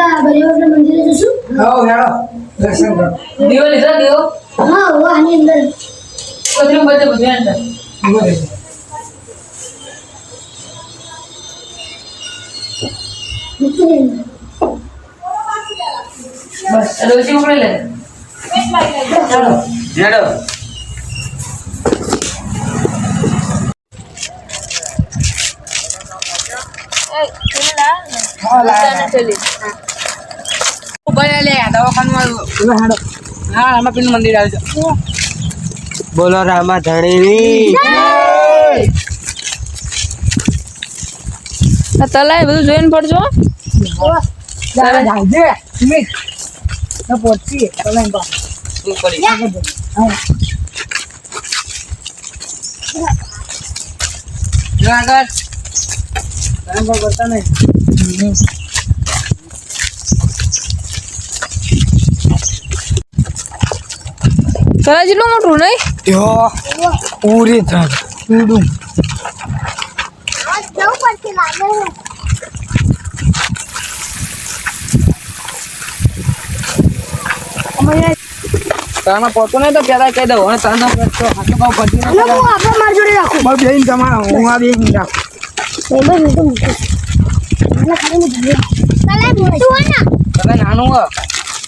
આ ભૈરવના મંદિરે જશું હો હેડો દર્શન કરો દીવો લીધો દીવો હા હો આની અંદર બધું બધું બધું અંદર ઉભો રહેજો. મૂકી દે અંદર. બસ ડોસી ઉપડે લે ચાલો હેડો હા લાયા. ઉભા લે દવાખાનમાં ઊભો હેડો. હા આમાં મંદિર આવજો બોલો રામા ધણીની. તલાય બધું જોઈને પડજો આગળ. કામ નહીં. તલાય જેટલું મોટું નહીં? યો પૂરી થાય પૂરું પહોંચો નહીં તો પેલા કહી દઉં. આપણે મારી જોડે રાખું. બસ બેન તમારા હું આ બેન રાખું. હોય નાનું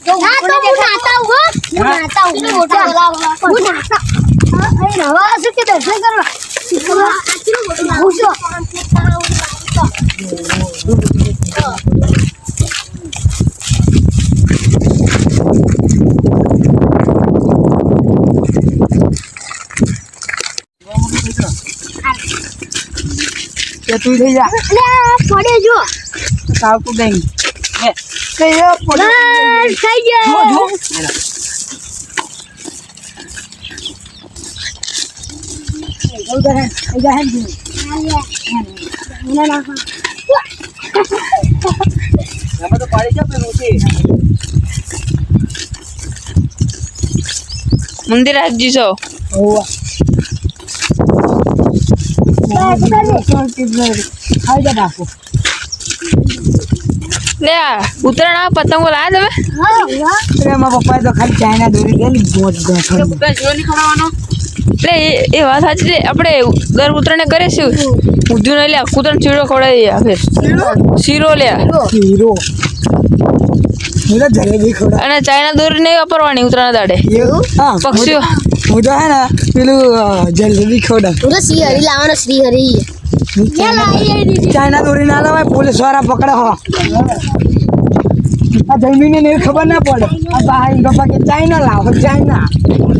તો હું નાતા હું હો. હું નાતા હું. હું નાતા. હા, અહીં નહાવા આવશું કે દર્શન કરવા? હું છું. કે તું થઈ જા અલે, આ પડે જો. સાવ તું દઈ કે એ પડે બસ, થઈ જો. ગયો. તો પાડી છે પેલું છે મંદિર રાખજી છો? ઓવા ખાઈ જા બાપુ લે આ ઉત્તરાયણ આ પતંગો લાયા તમે? એટલે મારા પપ્પાએ તો ખાલી ચાઇના દોરી બોટ બેઠો એ એ વાત સાચી છે. આપણે દર ઉત્તરાયણે કરીશું. છે નહીં લ્યા કૂતરાને ચીડો ખવડાવી આપે શીરો લ્યા ખવડા અને ચાઇના દોરી નહીં વાપરવાની ઉત્તરાયણ દાડે. પક્ષીઓ. હું તો હે ને પેલું જલેબી ખવડાવ. હું તો શ્રી લાવવાનો શ્રી હરિ ચાઇના દોરી ના લાવાય પોલીસવાળા પકડે હો. આ જમીને ને ખબર ના પડે. આ ભાઈ પપ્પા કે ચાઇના લાવો ચાઇના.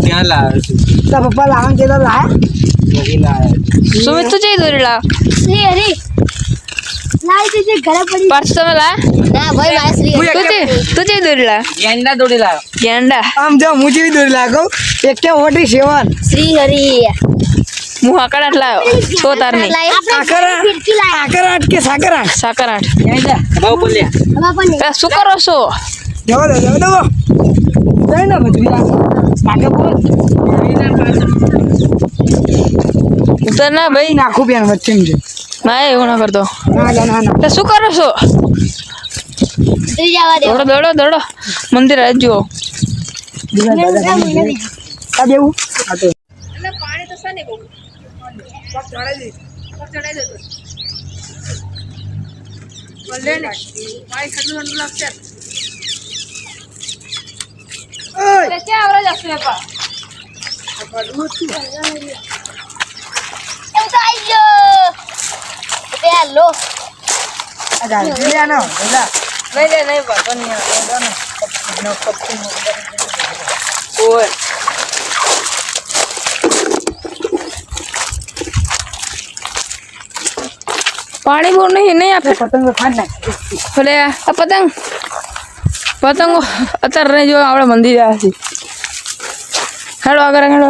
ક્યાં લાવે છે? તાર પપ્પા લાવવાનું કે તો લાયા? નથી લાવે સુમિત તો જઈ દોરી લાવ. શ્રી હરિ લાવી દીધી ઘરે પડી. પાર્થ તમે લા ના ભાઈ મારે શ્રી તું જઈ તું જઈ દોરી લાવ. ગેંડા દોરી લાવે. ગેંડા આમ જો હું જેવી દોરી લાગો એક કે ઓટી સેવન. શ્રી હરિ. હું હાકડ આઠ લાવ્યો છો આકર આકરા આકરાટ કે સાકરાટ. સાકર આઠ ગેંડા ભાવ બોલ લે. પેલા શું કરો છો? જવા દો જવા દો. જઈ ના બધું આગળ બોલ. ઉતર ના ભાઈ. નાખું બેન વચ્ચે છે ના એવું ના કરતો. ના ના ના ના. શું કરો છો? દોડો દોડો દોડો. મંદિર બીજા આ તો ઓય હું તો આવી ગયો પેલો આ ગાડી લે આનો બધા નહીં લે નહીં ભગવાનની ઓય પાણી બહુ નહીં નહીં આપે. પતંગ ફાડ નાખ. ભલે આ પતંગ પતંગો અત્યારે જો આપણે મંદિર આવ્યા છીએ. હેડો આગળ હેડો.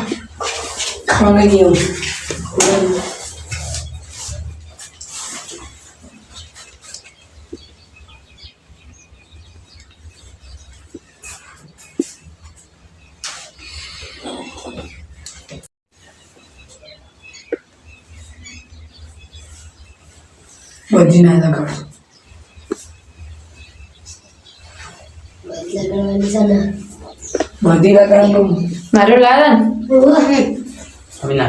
ખાને નહીં આવું બધી ના લગાડ લગડવાની છે ને બધી લગાડ મારો લાલા Sabi na.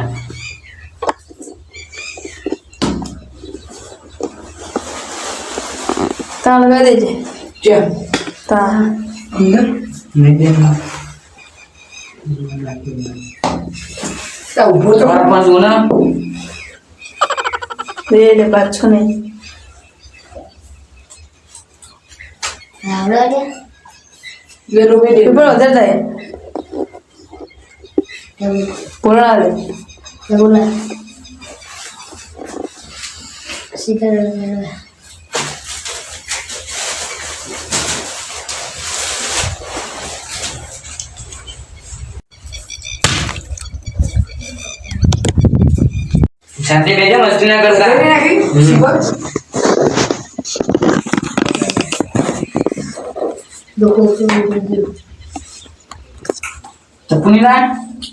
तार लगा दीजिए क्या? तार अंदर? नहीं देना तब वो तो बार पाँच होना ले ले बात सुने ये रूपी दे ऊपर उधर जाए। બોલાવે બોલાવે શીખર શાંતિ બેજો મસ્તી ના કરતા તપુની line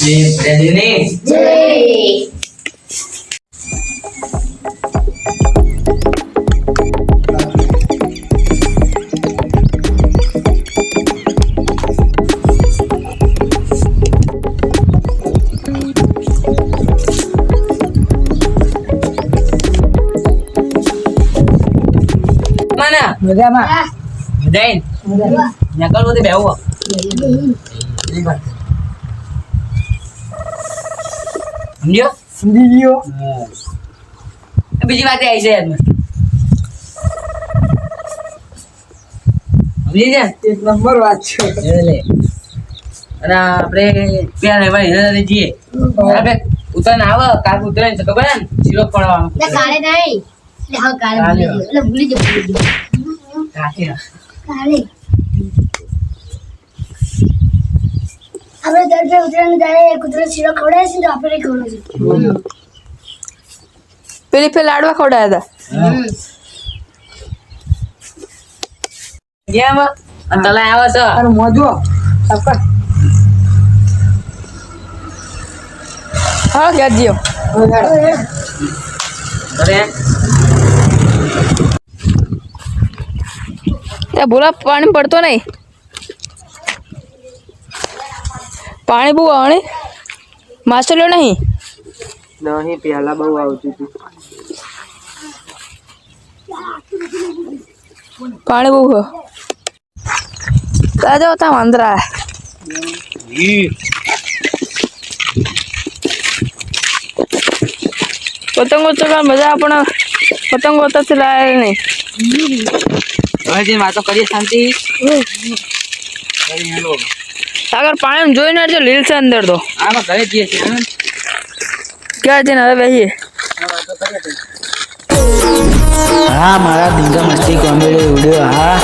Jenny. Jenny. Mana? Mudama. Mudain. Mudain. Nyakal mo di bewo. Ini kan. સમજ્યો સમજી ગયો. બીજી વાત આવી છે સમજી ગયા? એક નંબર વાત છે. અને આપણે ત્યાં રહેવા હીરા જઈએ. આપણે ઉતરાણ આવે કાક ઉતરાણ તો ખબર ને? શીરો પડવાનો નહીં. ભૂલી ગયો ગયો દાડે કૂતરો શીરો ખવડાવે છે તો આપણે ખવડાવે પેલી ફે લાડવા ખવડાયા હતા. અને તલા આવે છે. અને મોજો આપકા હા ક્યાં જીઓ. અરે. ત્યાં ભૂલા પાણી પડતો નહીં. પાણી બહુ આવે ને માછલીઓ નહીં નહીં પહેલા બહુ આવતું હતું પાણી બહુ હો તાજો તા વાંદરા પતંગો ચગવા મજા પણ પતંગો તો લાય નહીં હવે જે વાતો કરીએ શાંતિ આગળ પાણી જોઈ ને જો લીલ છે અંદર તો. આમાં ક્યાં છે ને હવે બેસીએ હા મારા ધીંગા મસ્તી કોમેડી વીડિયો હા.